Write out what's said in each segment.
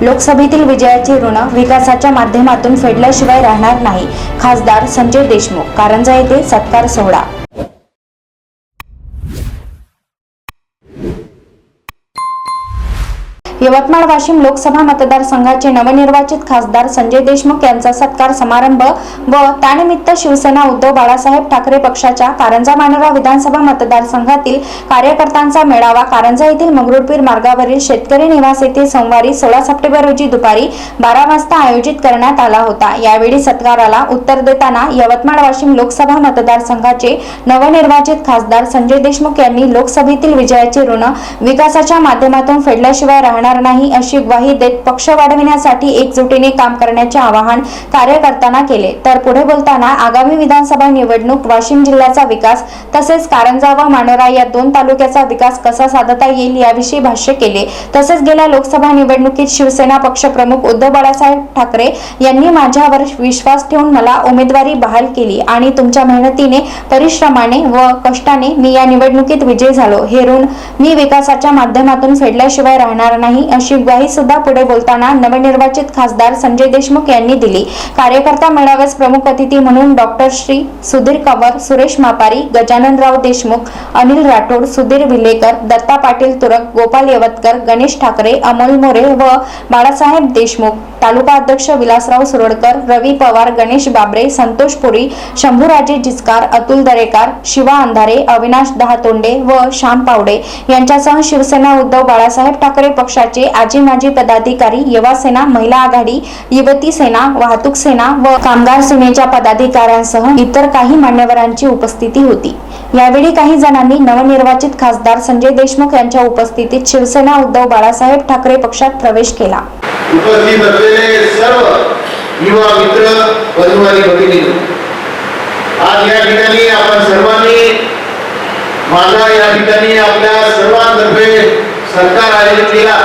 लोकसभेतील विजयाचे ऋण विकासाच्या माध्यमातून फेडल्याशिवाय राहणार नाही खासदार संजय देशमुख. कारंजा येथे सत्कार सोहळा यवतमाळ वाशिम लोकसभा मतदारसंघाचे नवनिर्वाचित खासदार संजय देशमुख यांचा सत्कार समारंभ व त्यानिमित्त शिवसेना उद्धव बाळासाहेब ठाकरे पक्षाच्या कारंजा मानोरा विधानसभा मतदारसंघातील कार्यकर्त्यांचा मेळावा कारंजा येथील मंगरुळपीर मार्गावरील शेतकरी निवास येथे सोमवारी सोळा सप्टेंबर रोजी दुपारी बारा वाजता आयोजित करण्यात आला होता. यावेळी सत्काराला उत्तर देताना यवतमाळ वाशिम लोकसभा मतदारसंघाचे नवनिर्वाचित खासदार संजय देशमुख यांनी लोकसभेतील विजयाचे ऋण विकासाच्या माध्यमातून फेडल्याशिवाय राहणार नाही अशी ग्वाही देत पक्ष वाढविण्यासाठी एकजुटीने काम करण्याचे आवाहन कार्यकर्त्यांना केले. तर पुढे बोलताना आगामी विधानसभा निवडणूक वाशिम जिल्ह्याचा विकास तसेच कारंजा व मानोरा या दोन तालुक्याचा विकास कसा साधता येईल याविषयी भाष्य केले. तसेच गेल्या लोकसभा निवडणुकीत शिवसेना पक्षप्रमुख उद्धव बाळासाहेब ठाकरे यांनी माझ्यावर विश्वास ठेवून मला उमेदवारी बहाल केली आणि तुमच्या मेहनतीने परिश्रमाने व कष्टाने मी या निवडणुकीत विजय झालो. हे ऋण मी विकासाच्या माध्यमातून फेडल्याशिवाय राहणार नाही. अशी ग्वाही सुद्धा पुढे बोलताना नवनिर्वाचित खासदार संजय देशमुख यांनी दिली. कार्यकर्ता मेळाव्यास प्रमुख अतिथी म्हणून डॉक्टर श्री सुधीर कंवर सुरेश मापारी गजाननराव देशमुख अनिल राठोड सुधीर विलेकर दत्ता पाटील तुरक गोपाल यवतकर गणेश ठाकरे अमोल मोरे व बाळासाहेब देशमुख तालुका अध्यक्ष विलासराव सुरडकर रवी पवार गणेश बाबरे संतोष पुरी शंभूराजे जिचकार अतुल दरेकर शिवा अंधारे अविनाश दहातोंडे व श्याम पावडे यांच्यासह शिवसेना उद्धव बाळासाहेब ठाकरे पक्षाचे आजी माजी पदाधिकारी युवा सेना महिला आघाडी युवती सेना वाहतूक सेना व कामगार सेनेच्या पदाधिकाऱ्यांसह इतर काही मान्यवरांची उपस्थिती होती. यावेळी काही जणांनी नवनिर्वाचित खासदार संजय देशमुख यांच्या उपस्थितीत शिवसेना उद्धव बाळासाहेब ठाकरे पक्षात प्रवेश केला. उपस्थित असलेले सर्व युवा मित्र बंधुवारी भगिनी आज या ठिकाणी आपण सर्वांनी माझा या ठिकाणी आपल्या सर्वांतर्फे सरकार आयोजित केला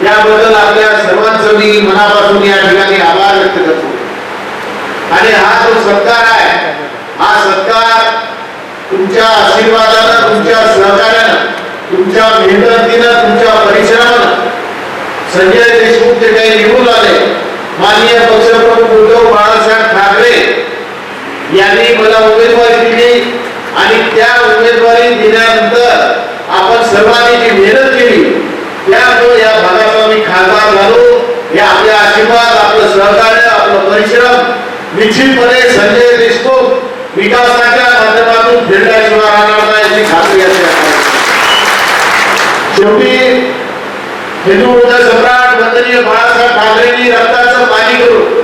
त्याबद्दल आपल्या सर्वांचं मी मनापासून या ठिकाणी आभार व्यक्त करतो. आणि हा जो सत्कार आहे हा सत्कार तुमच्या आशीर्वादानं तुमच्या सहकार्यानं तुमच्या मेहनतीनं तुमच्या परिश्रमानं संजय देशमुख जे काही निवडून आले. माननीय पक्षप्रमुख उद्धव बाळासाहेब ठाकरे यांनी मला उमेदवारी दिली आणि त्या उमेदवारी दिल्यानंतर आपण सर्वांनी जी मेहनत केली त्यामुळे या भागाचा मी खासदार झालो या आपल्या आशीर्वाद आपलं सहकार्य आपलं परिश्रम निश्चितपणे संजय देशमुख विकासाच्या माध्यमातून फिरण्याशिवाय राहणार नाही याची खात्री असते शेवटी हिंदू हृदय सम्राट वंदनीय बाळासाहेब ठाकरेंनी रक्ताचं पाणी करून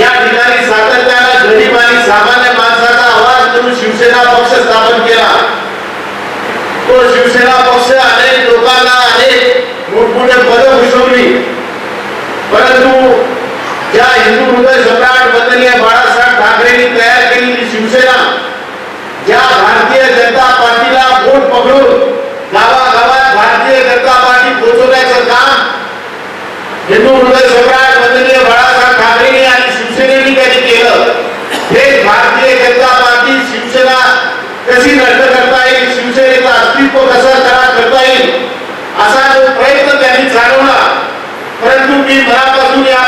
या ठिकाणी सातत्यानं गरीब आणि सामान्य माणसाचा आवाज करून शिवसेना पक्ष स्थापन केला. तो शिवसेना पक्ष अनेक लोकांना अनेक मोठमोठे पद भूषवली. परंतु ज्या हिंदू हृदय सम्राट वंदनीय बाळासाहेब ठाकरेंनी तयार केलेली शिवसेना ज्या भारतीय जनता पार्टीला बोट पकडून गावागावात भारतीय जनता पार्टी पोहोचवण्याचं काम हिंदू हृदय सम्राट बदलीय बाळासाहेब ठाकरेंनी आणि शिवसेनेने त्यांनी केलं. हे भारतीय जनता पार्टी शिवसेना कशी नष्ट करता येईल शिवसेनेचं अस्तित्व कसं करा करता येईल असा जो प्रयत्न त्यांनी चालवला परंतु मी मनापासून या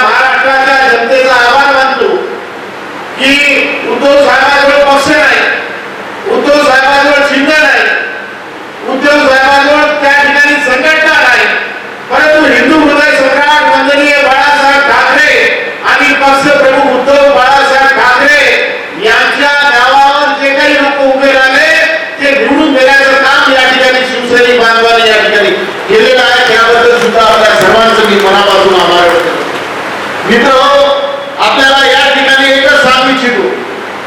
सर्वांचं मी मनापासून आभार व्यक्त करतो. मित्र आपल्याला या ठिकाणी एकच सांगू इच्छितो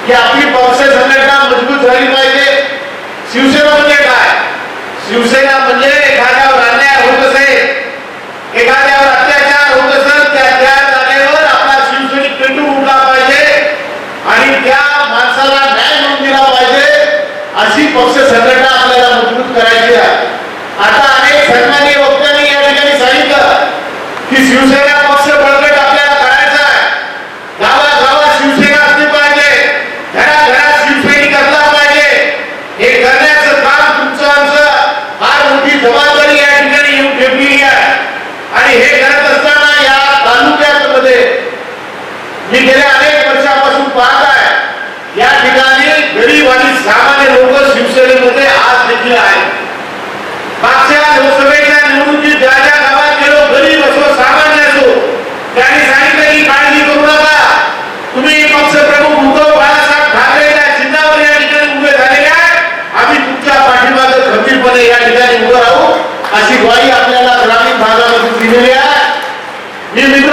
की आपली पक्ष संघटना मजबूत झाली पाहिजे. शिवसेना म्हणजे काय? शिवसेना म्हणजे एखाद्यावर अन्याय होत असेल एखाद्यावर अत्याचार होत असेल त्या त्या जागेवर आपला शिवसैनिक पेटू उठला पाहिजे आणि त्या माणसाला न्याय मिळून दिला पाहिजे. अशी पक्ष संघटना आपल्याला मजबूत करायची आहे. आता अनेक सन्मानी वक्त की शिवसेना पक्ष बळकट आपल्याला करायचा आहे. गावागावात शिवसेना असली पाहिजे. घरा घरात शिवसैनिक असला पाहिजे. हे करण्याचं काम तुमचं आमचं. फार मोठी जबाबदारी या ठिकाणी येऊन ठेवली आहे. आणि हे करत असताना या तालुक्यामध्ये मी गेल्या अनेक वर्षापासून पाहत आहे. या ठिकाणी गरीब आणि सामान्य लोक शिवसेनेमध्ये आज देखील आहेत. मी